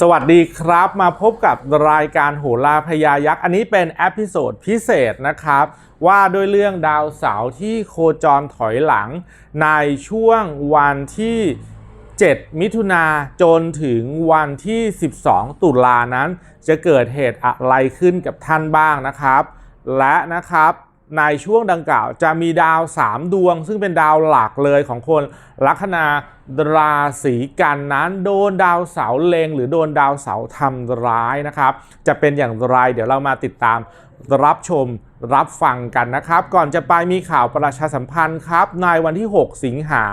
สวัสดีครับ มาพบกับรายการโหราพยายักษ์ อันนี้เป็นเอพิโซดพิเศษนะครับ ว่าด้วยเรื่องดาวเสาร์ที่โคจรถอยหลัง ในช่วงวันที่ 7 มิถุนาจนถึงวันที่ 12 ตุลานั้น จะเกิดเหตุอะไรขึ้นกับท่านบ้างนะครับ และนะครับ ในช่วงดังกล่าวจะมีดาว 3 ดวง ซึ่งเป็นดาวหลักเลยของคนลัคนาราศีกันนั้น โดนดาวเสาเลงหรือโดนดาวเสาทำร้ายนะครับ จะเป็นอย่างไรเดี๋ยวเรามาติดตามรับชมรับฟังกันนะครับ ก่อนจะไปมีข่าวประชาสัมพันธ์ครับในวันที่ 6 สิงหา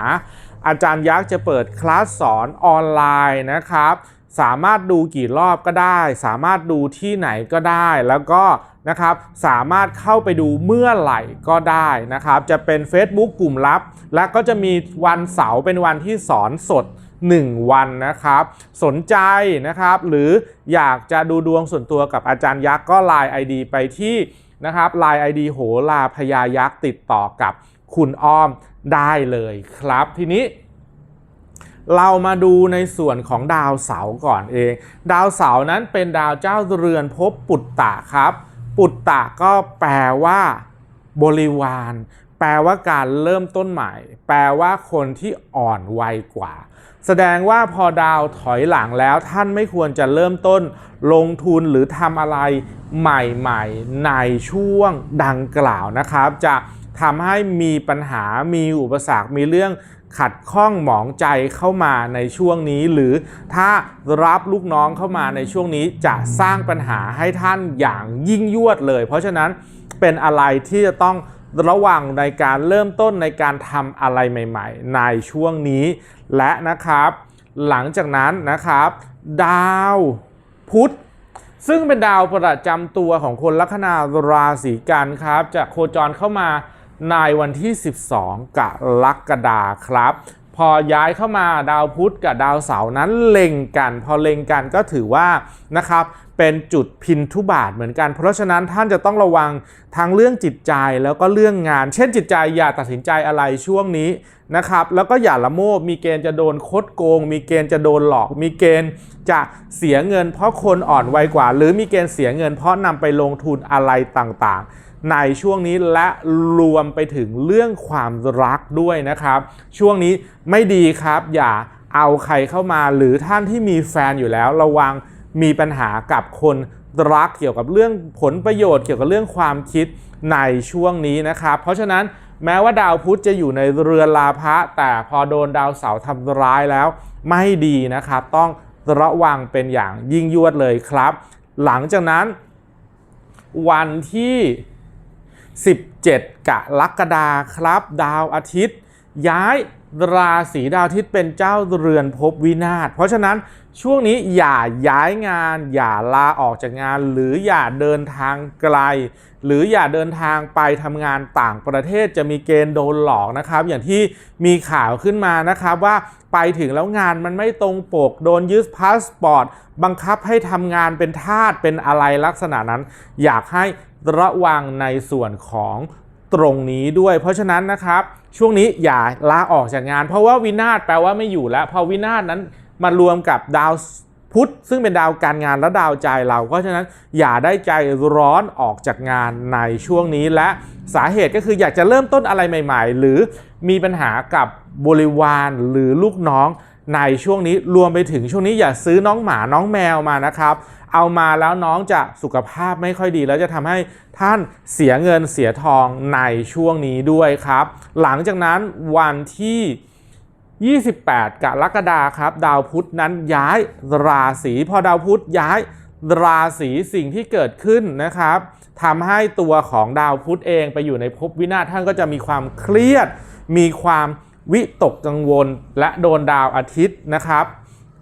อาจารย์ยักษ์จะเปิดคลาสสอนออนไลน์นะครับ สามารถดูกี่รอบก็ได้ สามารถดูที่ไหนก็ได้แล้วก็นะครับสามารถเข้าไปดูเมื่อไหร่ก็ได้นะครับ จะเป็น Facebook กลุ่มลับ และก็จะมีวันเสาร์เป็นวันที่สอนสด 1 วันนะครับ สนใจนะครับ หรืออยากจะดูดวงส่วนตัวกับอาจารย์ยักษ์ก็ Line ID ไปที่นะครับ Line ID โหราพยายักษ์ติดต่อกับคุณอ้อมได้เลยครับทีนี้ เรามาดูในส่วนของดาวเสาร์ก่อนเอง ดาวเสาร์นั้นเป็นดาวเจ้าเรือนภพปุตตะครับ ปุตตะก็แปลว่า บริวาร แปลว่าการเริ่มต้นใหม่ แปลว่าคนที่อ่อนวัยกว่า แสดงว่าพอดาวถอยหลังแล้วท่านไม่ควรจะเริ่มต้น ลงทุนหรือทำอะไรใหม่ๆ ในช่วงดังกล่าวนะครับ จะทำให้มีปัญหามีอุปสรรคมีเรื่อง ขัดข้องหมองใจเข้ามาในช่วงนี้ หรือถ้ารับลูกน้องเข้ามาในช่วงนี้จะสร้างปัญหาให้ท่านอย่างยิ่งยวดเลย เพราะฉะนั้นเป็นอะไรที่จะต้องระวังในการเริ่มต้นในการทำอะไรใหม่ ๆ ในช่วงนี้ และนะครับ หลังจากนั้นนะครับ ดาวพุธซึ่งเป็นดาวประจำตัวของคนลัคนาราศีกันครับ จะโคจรเข้ามา ในวันที่ 12 กรกฎาครับ พอย้ายเข้ามาดาวพุธกับดาวเสาร์นั้นเล็งกัน พอเล็งกันก็ถือว่านะครับ เป็นจุดพินทุบาทเหมือนกัน เพราะฉะนั้นท่านจะต้องระวังทั้งเรื่องจิตใจแล้วก็เรื่องงาน เช่นจิตใจอย่าตัดสินใจอะไรช่วงนี้นะครับแล้วก็อย่าละโมบมีเกณฑ์จะโดนคดโกง มีเกณฑ์จะโดนหลอก มีเกณฑ์จะเสียเงิน เพราะคนอ่อนวัยกว่า หรือมีเกณฑ์เสียเงิน เพราะนำไปลงทุนอะไรต่างๆ ในช่วงนี้และรวมไปถึงเรื่องความรักด้วยนะครับ ช่วงนี้ไม่ดีครับอย่าเอาใครเข้ามาหรือท่านที่มีแฟนอยู่แล้วระวัง มีปัญหากับคนรักเกี่ยวกับเรื่องผลประโยชน์เกี่ยวกับเรื่องความคิดในช่วงนี้นะครับ เพราะฉะนั้นแม้ว่าดาวพุธจะอยู่ในเรือนลาภะแต่พอโดนดาวเสาร์ทำร้ายแล้วไม่ดีนะครับ ต้องระวังเป็นอย่างยิ่งยวดเลยครับ หลังจากนั้น วันที่ 17 กรกฎาครับ ดาวอาทิตย์ย้าย ราศีดาวทิตย์เป็นเจ้าเรือนภพวินาศ เพราะฉะนั้นช่วงนี้อย่าย้ายงาน อย่าลาออกจากงาน หรืออย่าเดินทางไกล หรืออย่าเดินทางไปทำงานต่างประเทศจะมีเกณฑ์โดนหลอกนะครับ อย่างที่มีข่าวขึ้นมานะครับว่าไปถึงแล้วงานมันไม่ตรงปกโดนยึดพาสปอร์ตบังคับให้ทำงานเป็นทาสเป็นอะไรลักษณะนั้น อยากให้ระวังในส่วนของ ตรงนี้ด้วย เพราะฉะนั้นนะครับ ช่วงนี้อย่าลาออกจากงาน เพราะว่าวินาศแปลว่าไม่อยู่แล้วพอวินาศนั้นมารวมกับดาวพุธซึ่งเป็นดาวการงานและดาวใจเรา เพราะฉะนั้นอย่าได้ใจร้อนออกจากงานในช่วงนี้และสาเหตุก็คืออยากจะเริ่มต้นอะไรใหม่ ๆ หรือมีปัญหากับบริวารหรือลูกน้อง ในช่วงนี้รวมไปถึงช่วงนี้อย่าซื้อน้องหมาน้องแมวมานะครับ เอามาแล้วน้องจะสุขภาพไม่ค่อยดี แล้วจะทำให้ท่านเสียเงินเสียทองในช่วงนี้ด้วยครับ หลังจากนั้นวันที่ 28 กรกฎาคมครับ ดาวพุธนั้นย้ายราศีพอดาวพุธย้ายราศีสิ่งที่เกิดขึ้นนะครับทำให้ตัวของดาวพุธเองไปอยู่ในภพวินาศท่านก็จะมีความเครียด มีความ วิตกกังวลและโดนดาวอาทิตย์นะครับ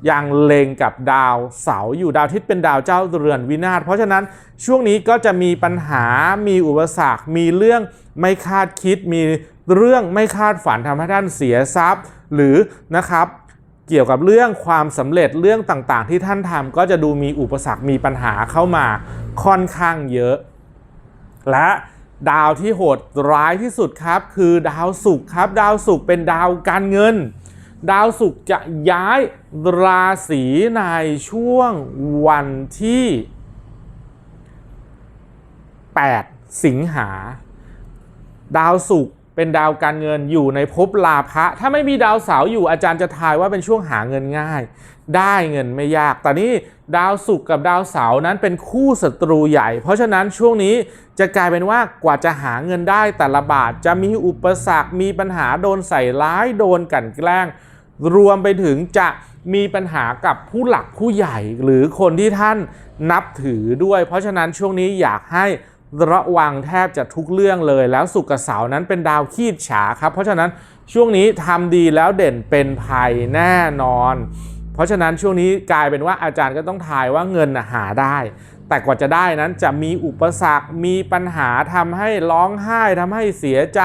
ยังเลงกับดาวเสาร์อยู่ดาวอาทิตย์เป็นดาวเจ้าเรือนวินาศเพราะฉะนั้นช่วงนี้ก็จะมีปัญหามีอุปสรรค มีเรื่องไม่คาดคิด มีเรื่องไม่คาดฝันทำให้ท่านเสียทรัพย์ หรือนะครับ เกี่ยวกับเรื่องความสำเร็จเรื่องต่างๆ ที่ท่านทำก็จะดูมีอุปสรรคมีปัญหาเข้ามาค่อนข้างเยอะ และ ดาวที่โหดร้ายที่สุดครับ คือดาวศุกร์ครับ ดาวศุกร์เป็นดาวการเงิน ดาวศุกร์จะย้ายราศีในช่วงวันที่ 8 สิงหา ดาวศุกร์ เป็นดาวการเงินอยู่ในภพลาภะถ้าไม่มีดาวเสาร์อยู่อาจารย์จะทายว่าเป็นช่วงหาเงินง่าย ได้เงินไม่ยาก แต่นี่ดาวศุกร์กับดาวเสาร์นั้นเป็นคู่ศัตรูใหญ่ เพราะฉะนั้นช่วงนี้จะกลายเป็นว่ากว่าจะหาเงินได้แต่ละบาทจะมีอุปสรรค มีปัญหาโดนใส่ร้ายโดนกันแกล้ง รวมไปถึงจะมีปัญหากับผู้หลักผู้ใหญ่หรือคนที่ท่านนับถือด้วย เพราะฉะนั้นช่วงนี้อยากให้ ระวังแทบจะทุกเรื่องเลย แล้วสุกกับเสาร์นั้นเป็นดาวขีดฉาครับเพราะฉะนั้นช่วงนี้ทำดีแล้วเด่นเป็นภัยแน่นอน เพราะฉะนั้นช่วงนี้กลายเป็นว่าอาจารย์ก็ต้องทายว่าเงินหาได้ แต่กว่าจะได้นั้นจะมีอุปสรรคมีปัญหาทำให้ร้องไห้ทำให้เสียใจ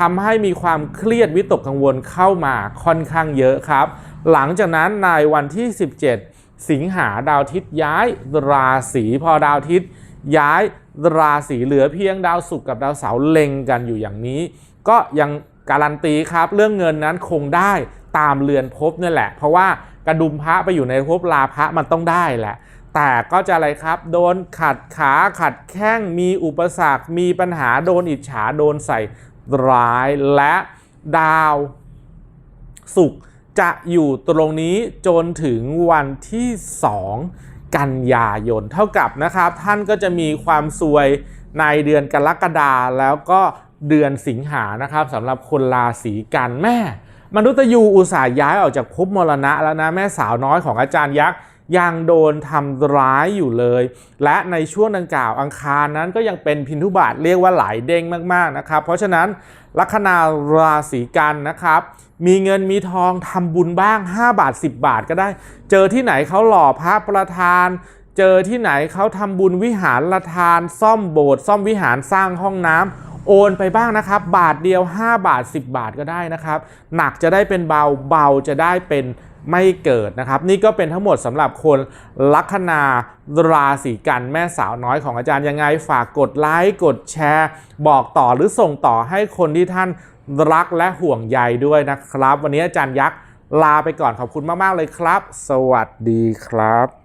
ทำให้มีความเครียดวิตกกังวลเข้ามาค่อนข้างเยอะครับ หลังจากนั้นในวันที่ 17 สิงหาดาวอาทิตย้ายราศีพอดาวอาทิตย้าย ราศีเหลือเพียงดาวศุกร์กับดาวเสาร์เล็งกันอยู่อย่างนี้ ก็ยังการันตีครับ เรื่องเงินนั้นคงได้ตามเรือนภพนี่แหละ เพราะว่ากระดุมพระไปอยู่ในภพลาภะมันต้องได้แหละ แต่ก็จะอะไรครับ โดนขัดขาขัดแข้งมีอุปสรรค มีปัญหาโดนอิจฉาโดนใส่ร้ายและดาวศุกร์จะอยู่ตรงนี้จนถึงวันที่ 2 กันยายนเท่ากับนะครับ ท่านก็จะมีความซวยในเดือนกรกฎาแล้วก็เดือนสิงหานะครับสำหรับคนราศีกันแม่ มนุษย์ยูอุตส่าห์ย้ายออกจากภพมรณะแล้วนะแม่สาวน้อยของอาจารย์ยักษ์ ยังโดนทำร้ายอยู่เลย และในช่วงดังกล่าวอังคารนั้นก็ยังเป็นพินทุบาทเรียกว่าหลายเด้งมากๆนะครับ เพราะฉะนั้นลัคนาราศีกันนะครับ มีเงินมีทองทำบุญบ้าง 5 บาท 10 บาทก็ได้ เจอที่ไหนเขาหล่อพระประธานเจอที่ไหนเขาทำบุญวิหารละทาน ซ่อมโบสถ์ซ่อมวิหารสร้างห้องน้ำโอนไปบ้างนะครับ บาทเดียว 5 บาท 10 บาทก็ได้นะครับ หนักจะได้เป็นเบาเบาจะได้เป็น ไม่เกิดนะครับ นี่ก็เป็นทั้งหมดสำหรับคนลัคนาราศีกันแม่สาวน้อยของอาจารย์ยังไง ฝากกดไลค์กดแชร์ บอกต่อหรือส่งต่อให้คนที่ท่านรักและห่วงใยด้วยนะครับ วันนี้อาจารย์ยักษ์ลาไปก่อนขอบคุณมาก ๆ เลยครับ สวัสดีครับ